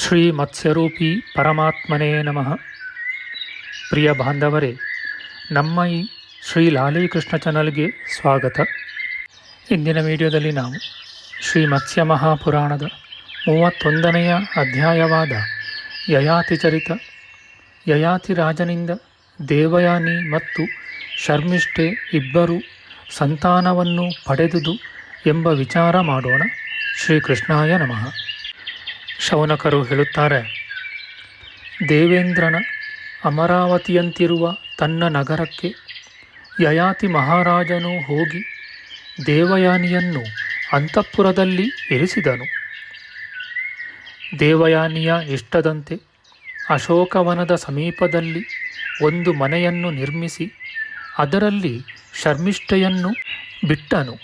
ಶ್ರೀ ಮತ್ಸ್ಯರೂಪಿ ಪರಮಾತ್ಮನೇ ನಮಃ. ಪ್ರಿಯ ಬಾಂಧವರೇ, ನಮ್ಮ ಈ ಶ್ರೀ ಲಾಲೀಕೃಷ್ಣ ಚಾನಲ್ಗೆ ಸ್ವಾಗತ. ಇಂದಿನ ವಿಡಿಯೋದಲ್ಲಿ ನಾವು ಶ್ರೀ ಮತ್ಸ್ಯ ಮಹಾಪುರಾಣದ ಮೂವತ್ತೊಂದನೆಯ ಅಧ್ಯಾಯವಾದ ಯಯಾತಿ ಚರಿತ, ಯಯಾತಿ ರಾಜನಿಂದ ದೇವಯಾನಿ ಮತ್ತು ಶರ್ಮಿಷ್ಠೆ ಇಬ್ಬರು ಸಂತಾನವನ್ನು ಪಡೆದುದು ಎಂಬ ವಿಚಾರ ಮಾಡೋಣ. ಶ್ರೀಕೃಷ್ಣಾಯ ನಮಃ. ಶೌನಕರು ಹೇಳುತ್ತಾರೆ, ದೇವೇಂದ್ರನ ಅಮರಾವತಿಯಂತಿರುವ ತನ್ನ ನಗರಕ್ಕೆ ಯಯಾತಿ ಮಹಾರಾಜನು ಹೋಗಿ ದೇವಯಾನಿಯನ್ನು ಅಂತಃಪುರದಲ್ಲಿ ಇರಿಸಿದನು. ದೇವಯಾನಿಯ ಇಷ್ಟದಂತೆ ಅಶೋಕವನದ ಸಮೀಪದಲ್ಲಿ ಒಂದು ಮನೆಯನ್ನು ನಿರ್ಮಿಸಿ ಅದರಲ್ಲಿ ಶರ್ಮಿಷ್ಠೆಯನ್ನು ಬಿಟ್ಟನು.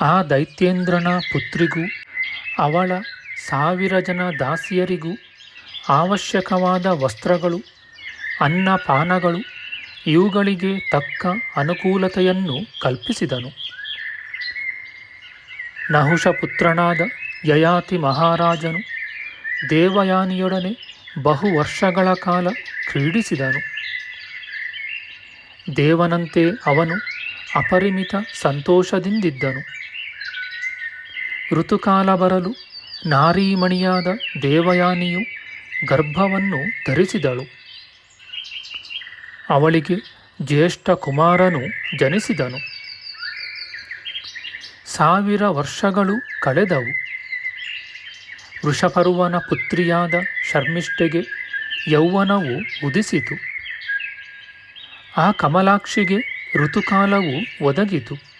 ಆ ದೈತ್ಯೇಂದ್ರನ ಪುತ್ರಿಗೂ ಅವಳ ಸಾವಿರ ಜನ ದಾಸಿಯರಿಗೂ ಅವಶ್ಯಕವಾದ ವಸ್ತ್ರಗಳು ಅನ್ನಪಾನಗಳು ಇವುಗಳಿಗೆ ತಕ್ಕ ಅನುಕೂಲತೆಯನ್ನು ಕಲ್ಪಿಸಿದನು. ನಹುಷಪುತ್ರನಾದ ಯಯಾತಿ ಮಹಾರಾಜನು ದೇವಯಾನಿಯೊಡನೆ ಬಹು ವರ್ಷಗಳ ಕಾಲ ಕ್ರೀಡಿಸಿದನು. ದೇವನಂತೆ ಅವನು ಅಪರಿಮಿತ ಸಂತೋಷದಿಂದಿದ್ದನು. ಋತುಕಾಲ ಬರಲು ನಾರೀಮಣಿಯಾದ ದೇವಯಾನಿಯು ಗರ್ಭವನ್ನು ಧರಿಸಿದಳು. ಅವಳಿಗೆ ಜ್ಯೇಷ್ಠ ಕುಮಾರನು ಜನಿಸಿದನು. ಸಾವಿರ ವರ್ಷಗಳು ಕಳೆದವು. ವೃಷಪರ್ವನ ಪುತ್ರಿಯಾದ ಶರ್ಮಿಷ್ಠೆಗೆ ಯೌವನವು ಉದಿಸಿತು ಆ ಕಮಲಾಕ್ಷಿಗೆ ಋತುಕಾಲವು ಒದಗಿತು.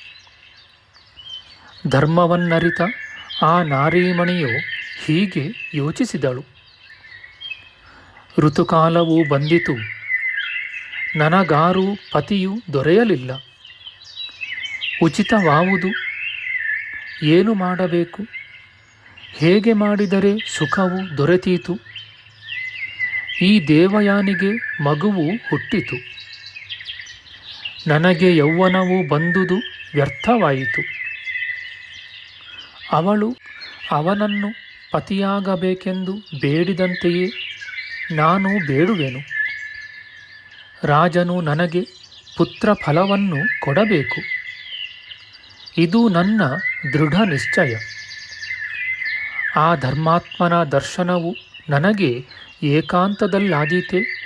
ಧರ್ಮವನ್ನರಿತ ಆ ನಾರೀಮಣಿಯು ಹೀಗೆ ಯೋಚಿಸಿದಳು. ಋತುಕಾಲವು ಬಂದಿತು. ನನಗಾರೂ ಪತಿಯು ದೊರೆಯಲಿಲ್ಲ. ಉಚಿತವಾವುದು. ಏನು ಮಾಡಬೇಕು? ಹೇಗೆ ಮಾಡಿದರೆ ಸುಖವು ದೊರೆತೀತು? ಈ ದೇವಯಾನಿಗೆ ಮಗುವು ಹುಟ್ಟಿತು. ನನಗೆ ಯೌವನವು ಬಂದುದು ವ್ಯರ್ಥವಾಯಿತು. ಅವಳು ಅವನನ್ನು ಪತಿಯಾಗಬೇಕೆಂದು ಬೇಡಿದಂತೆಯೇ ನಾನು ಬೇಡುವೆನು. ರಾಜನು ನನಗೆ ಪುತ್ರ ಫಲವನ್ನು ಕೊಡಬೇಕು. ಇದು ನನ್ನ ದೃಢ ನಿಶ್ಚಯ. ಆ ಧರ್ಮಾತ್ಮನ ದರ್ಶನವು ನನಗೆ ಏಕಾಂತದಲ್ಲಾದೀತೆ.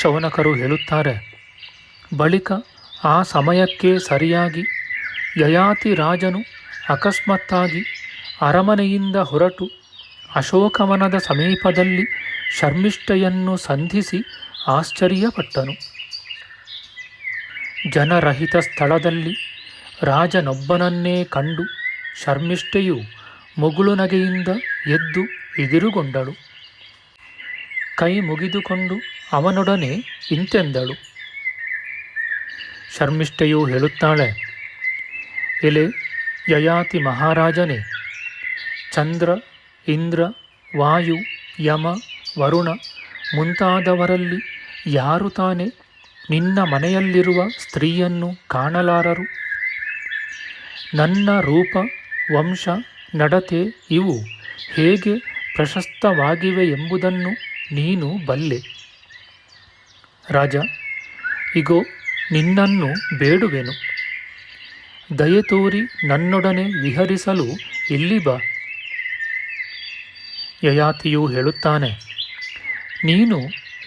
ಶೌನಕರು ಹೇಳುತ್ತಾರೆ, ಬಳಿಕ ಆ ಸಮಯಕ್ಕೆ ಸರಿಯಾಗಿ ಯಯಾತಿ ರಾಜನು ಅಕಸ್ಮಾತ್ತಾಗಿ ಅರಮನೆಯಿಂದ ಹೊರಟು ಅಶೋಕವನದ ಸಮೀಪದಲ್ಲಿ ಶರ್ಮಿಷ್ಠೆಯನ್ನು ಸಂಧಿಸಿ ಆಶ್ಚರ್ಯಪಟ್ಟನು. ಜನರಹಿತ ಸ್ಥಳದಲ್ಲಿ ರಾಜನೊಬ್ಬನನ್ನೇ ಕಂಡು ಶರ್ಮಿಷ್ಠೆಯು ಮುಗುಳು ನಗೆಯಿಂದ ಎದ್ದು ಎದುರುಗೊಂಡಳು ಕೈ ಮುಗಿದುಕೊಂಡು ಅವನೊಡನೆ ಇಂತೆಂದಳು. ಶರ್ಮಿಷ್ಠೆಯು ಹೇಳುತ್ತಾಳೆ, ಎಲೆ ಯಯಾತಿ ಮಹಾರಾಜನೇ. ಚಂದ್ರ, ಇಂದ್ರ, ವಾಯು, ಯಮ, ವರುಣ ಮುಂತಾದವರಲ್ಲಿ ಯಾರು ತಾನೇ ನಿನ್ನ ಮನೆಯಲ್ಲಿರುವ ಸ್ತ್ರೀಯನ್ನು ಕಾಣಲಾರರು? ನನ್ನ ರೂಪ, ವಂಶ, ನಡತೆ ಇವು ಹೇಗೆ ಪ್ರಶಸ್ತವಾಗಿವೆ ಎಂಬುದನ್ನು ನೀನು ಬಲ್ಲೆ. ರಾಜ, ಇಗೋ, ನಿನ್ನನ್ನು ಬೇಡುವೆನು. ದಯೆ ತೋರಿ ನನ್ನೊಡನೆ ವಿಹರಿಸಲು ಇಲ್ಲಿ ಬಾ. ಯಯಾತಿಯು ಹೇಳುತ್ತಾನೆ, ನೀನು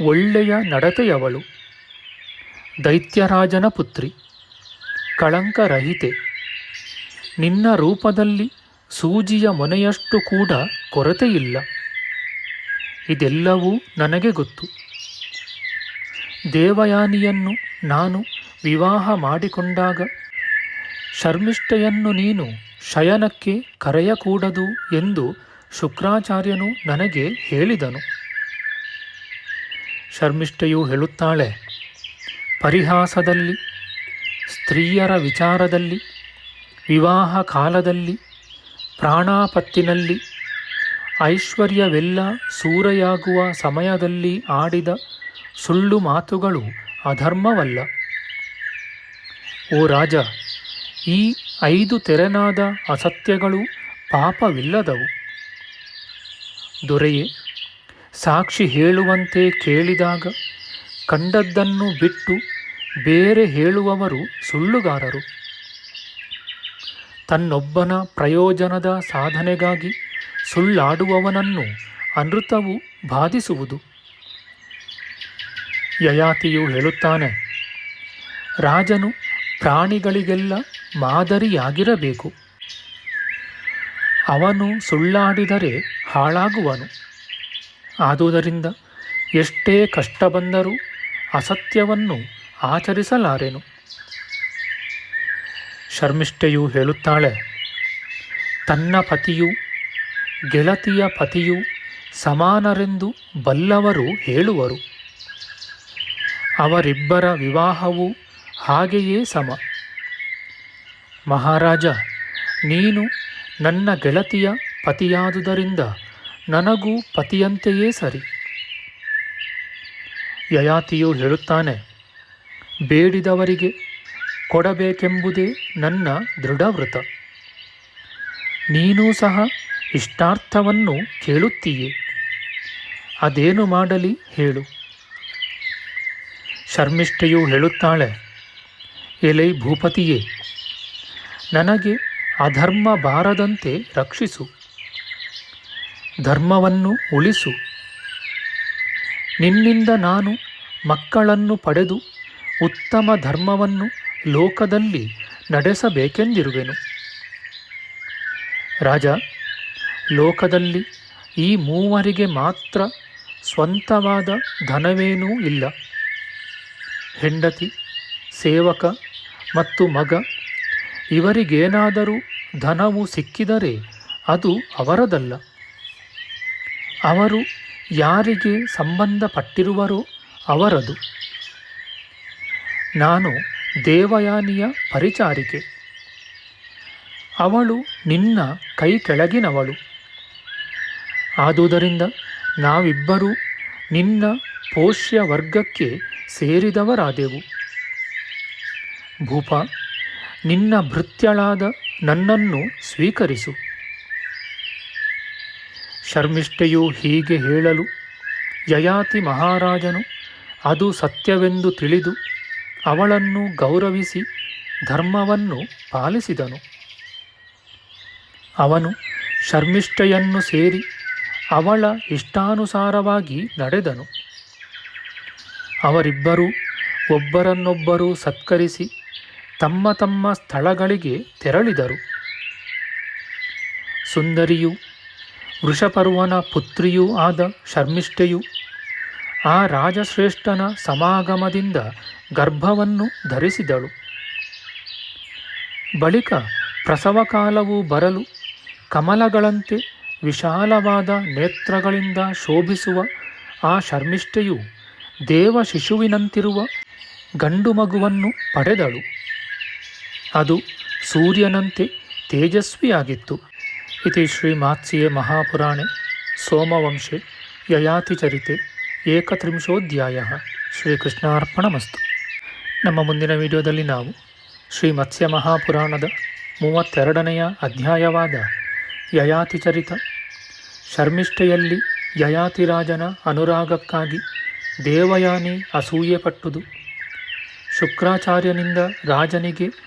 ಒಳ್ಳೆಯ ನಡತೆಯವಳು, ದೈತ್ಯರಾಜನ ಪುತ್ರಿ, ಕಳಂಕರಹಿತೆ. ನಿನ್ನ ರೂಪದಲ್ಲಿ ಸೂಜಿಯ ಮೊನೆಯಷ್ಟು ಕೂಡ ಕೊರತೆಯಿಲ್ಲ. ಇದೆಲ್ಲವೂ ನನಗೆ ಗೊತ್ತು. ದೇವಯಾನಿಯನ್ನು ನಾನು ವಿವಾಹ ಮಾಡಿಕೊಂಡಾಗ ಶರ್ಮಿಷ್ಠೆಯನ್ನು ನೀನು ಶಯನಕ್ಕೆ ಕರೆಯಕೂಡದು ಎಂದು ಶುಕ್ರಾಚಾರ್ಯನು ನನಗೆ ಹೇಳಿದನು. ಶರ್ಮಿಷ್ಠೆಯು ಹೇಳುತ್ತಾಳೆ, ಪರಿಹಾಸದಲ್ಲಿ, ಸ್ತ್ರೀಯರ ವಿಚಾರದಲ್ಲಿ, ವಿವಾಹ ಕಾಲದಲ್ಲಿ, ಪ್ರಾಣಾಪತ್ತಿನಲ್ಲಿ, ಐಶ್ವರ್ಯವೆಲ್ಲ ಸೂರೆಯಾಗುವ ಸಮಯದಲ್ಲಿ ಆಡಿದ ಸುಳ್ಳು ಮಾತುಗಳು ಅಧರ್ಮವಲ್ಲ. ಓ ರಾಜ ಈ ಐದು ತೆರನಾದ ಅಸತ್ಯಗಳು ಪಾಪವಿಲ್ಲದವು. ದೊರೆಯೇ, ಸಾಕ್ಷಿ ಹೇಳುವಂತೆ ಕೇಳಿದಾಗ ಕಂಡದ್ದನ್ನು ಬಿಟ್ಟು ಬೇರೆ ಹೇಳುವವರು ಸುಳ್ಳುಗಾರರು. ತನ್ನೊಬ್ಬನ ಪ್ರಯೋಜನದ ಸಾಧನೆಗಾಗಿ ಸುಳ್ಳಾಡುವವನನ್ನು ಅನೃತವು ಬಾಧಿಸುವುದು. ಯಯಾತಿಯು ಹೇಳುತ್ತಾನೆ, ರಾಜನು ಪ್ರಾಣಿಗಳಿಗೆಲ್ಲ ಮಾದರಿಯಾಗಿರಬೇಕು. ಅವನು ಸುಳ್ಳಾಡಿದರೆ ಹಾಳಾಗುವನು. ಆದುದರಿಂದ ಎಷ್ಟೇ ಕಷ್ಟ ಬಂದರೂ ಅಸತ್ಯವನ್ನು ಆಚರಿಸಲಾರೆನು. ಶರ್ಮಿಷ್ಠೆಯು ಹೇಳುತ್ತಾಳೆ, ತನ್ನ ಪತಿಯು, ಗೆಳತಿಯ ಪತಿಯು ಸಮಾನರೆಂದು ಬಲ್ಲವರು ಹೇಳುವರು. ಅವರಿಬ್ಬರ ವಿವಾಹವು ಹಾಗೆಯೇ ಸಮ. ಮಹಾರಾಜ, ನೀನು ನನ್ನ ಗೆಳತಿಯ ಪತಿಯಾದುದರಿಂದ ನನಗೂ ಪತಿಯಂತೆಯೇ ಸರಿ. ಯಯಾತಿಯು ಹೇಳುತ್ತಾನೆ, ಬೇಡಿದವರಿಗೆ ಕೊಡಬೇಕೆಂಬುದೇ ನನ್ನ ದೃಢವ್ರತ. ನೀನೂ ಸಹ ಇಷ್ಟಾರ್ಥವನ್ನು ಕೇಳುತ್ತೀಯೇ. ಅದೇನು ಮಾಡಲಿ ಹೇಳು. ಶರ್ಮಿಷ್ಠೆಯು ಹೇಳುತ್ತಾಳೆ, ಎಲೈ ಭೂಪತಿಯೇ ನನಗೆ ಅಧರ್ಮ ಬಾರದಂತೆ ರಕ್ಷಿಸು. ಧರ್ಮವನ್ನು ಉಳಿಸು. ನಿನ್ನಿಂದ ನಾನು ಮಕ್ಕಳನ್ನು ಪಡೆದು ಉತ್ತಮ ಧರ್ಮವನ್ನು ಲೋಕದಲ್ಲಿ ನಡೆಸಬೇಕೆಂದಿರುವೆನು. ರಾಜ, ಲೋಕದಲ್ಲಿ ಈ ಮೂವರಿಗೆ ಮಾತ್ರ ಸ್ವಂತವಾದ ಧನವೇನೂ ಇಲ್ಲ. ಹೆಂಡತಿ, ಸೇವಕ ಮತ್ತು ಮಗ ಇವರಿಗೇನಾದರೂ ಧನವು ಸಿಕ್ಕಿದರೆ ಅದು ಅವರದಲ್ಲ. ಅವರು ಯಾರಿಗೆ ಸಂಬಂಧಪಟ್ಟಿರುವರೋ ಅವರದು. ನಾನು ದೇವಯಾನಿಯ ಪರಿಚಾರಿಕೆ. ಅವಳು ನಿನ್ನ ಕೈ ಕೆಳಗಿನವಳು. ಆದುದರಿಂದ ನಾವಿಬ್ಬರೂ ನಿನ್ನ ಪೋಷ್ಯ ವರ್ಗಕ್ಕೆ ಸೇರಿದವರಾದೆವು. ಭೂಪ ನಿನ್ನ ಭೃತ್ಯಳಾದ ನನ್ನನ್ನು ಸ್ವೀಕರಿಸು. ಶರ್ಮಿಷ್ಠೆಯು ಹೀಗೆ ಹೇಳಲು, ಯಯಾತಿ ಮಹಾರಾಜನು ಅದು ಸತ್ಯವೆಂದು ತಿಳಿದು ಅವಳನ್ನು ಗೌರವಿಸಿ ಧರ್ಮವನ್ನು ಪಾಲಿಸಿದನು. ಅವನು ಶರ್ಮಿಷ್ಠೆಯನ್ನು ಸೇರಿ ಅವಳ ಇಷ್ಟಾನುಸಾರವಾಗಿ ನಡೆದನು. ಅವರಿಬ್ಬರೂ ಒಬ್ಬರನ್ನೊಬ್ಬರು ಸತ್ಕರಿಸಿ ತಮ್ಮ ತಮ್ಮ ಸ್ಥಳಗಳಿಗೆ ತೆರಳಿದರು. ಸುಂದರಿಯು, ವೃಷಪರ್ವನ ಪುತ್ರಿಯೂ ಆದ ಶರ್ಮಿಷ್ಠೆಯು ಆ ರಾಜಶ್ರೇಷ್ಠನ ಸಮಾಗಮದಿಂದ ಗರ್ಭವನ್ನು ಧರಿಸಿದಳು. ಬಳಿಕ ಪ್ರಸವಕಾಲವು ಬರಲು ಕಮಲಗಳಂತೆ ವಿಶಾಲವಾದ ನೇತ್ರಗಳಿಂದ ಶೋಭಿಸುವ ಆ ಶರ್ಮಿಷ್ಠೆಯು ದೇವ ಶಿಶುವಿನಂತಿರುವ ಗಂಡು ಮಗುವನ್ನು ಪಡೆದಳು. ಅದು ಸೂರ್ಯನಂತೆ ತೇಜಸ್ವಿಯಾಗಿತ್ತು. ಇತಿ ಶ್ರೀ ಮಾತ್ಸ್ಯೇ ಮಹಾಪುರಾಣೆ, ಸೋಮವಂಶೆ ಯಯಾತಿಚರಿತೆ ಏಕತ್ರಿಂಶೋಧ್ಯಾಯ. ಶ್ರೀಕೃಷ್ಣಾರ್ಪಣಮಸ್ತು. ನಮ್ಮ ಮುಂದಿನ ವಿಡಿಯೋದಲ್ಲಿ ನಾವು ಶ್ರೀ ಮತ್ಸ್ಯ ಮಹಾಪುರಾಣದ ಮೂವತ್ತೆರಡನೆಯ ಅಧ್ಯಾಯವಾದ ಯಯಾತಿಚರಿತ ಶರ್ಮಿಷ್ಠೆಯಲ್ಲಿ ಯಯಾತಿರಾಜನ ಅನುರಾಗಕ್ಕಾಗಿ ದೇವಯಾನಿ ಅಸೂಯೆಪಟ್ಟುದು, ಶುಕ್ರಾಚಾರ್ಯನಿಂದ ರಾಜನಿಗೆ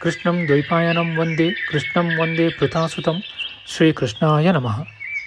ಕೃಷ್ಣಂ ದ್ವೈಪಾಯನಂ ವಂದೇ ಕೃಷ್ಣಂ ವಂದೇ ಪೃಥಾಸುತಂ ಶ್ರೀಕೃಷ್ಣಾಯ ನಮಃ